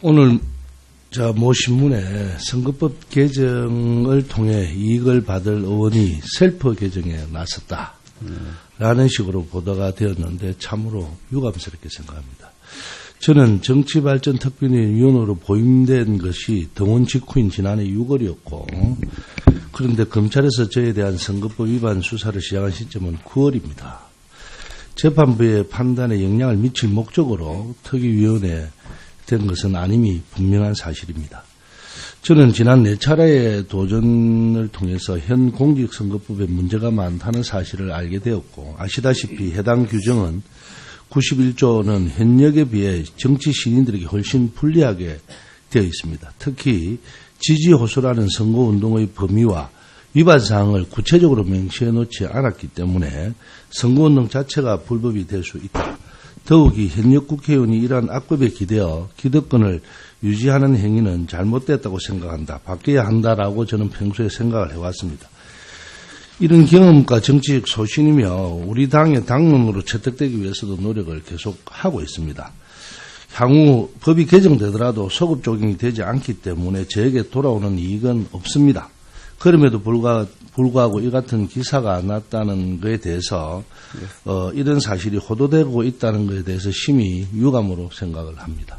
오늘 저모 신문에 선거법 개정을 통해 이익을 받을 의원이 셀프 개정에 나섰다 라는 식으로 보도가 되었는데 참으로 유감스럽게 생각합니다. 저는 정치발전특별위 위원으로 보임된 것이 등원 직후인 지난해 6월이었고 그런데 검찰에서 저에 대한 선거법 위반 수사를 시작한 시점은 9월입니다. 재판부의 판단에 영향을 미칠 목적으로 특위위원회 된 것은 아님이 분명한 사실입니다. 저는 지난 네 차례의 도전을 통해서 현 공직선거법에 문제가 많다는 사실을 알게 되었고 아시다시피 해당 규정은 91조는 현역에 비해 정치 신인들에게 훨씬 불리하게 되어 있습니다. 특히 지지 호소라는 선거 운동의 범위와 위반 사항을 구체적으로 명시해 놓지 않았기 때문에 선거운동 자체가 불법이 될 수 있다. 더욱이 현역 국회의원이 이러한 악법에 기대어 기득권을 유지하는 행위는 잘못됐다고 생각한다. 바뀌어야 한다라고 저는 평소에 생각을 해왔습니다. 이런 경험과 정치적 소신이며 우리 당의 당론으로 채택되기 위해서도 노력을 계속 하고 있습니다. 향후 법이 개정되더라도 소급 적용이 되지 않기 때문에 저에게 돌아오는 이익은 없습니다. 그럼에도 불구하, 불구하고 이 같은 기사가 났다는 것에 대해서 어, 이런 사실이 호도되고 있다는 것에 대해서 심히 유감으로 생각을 합니다.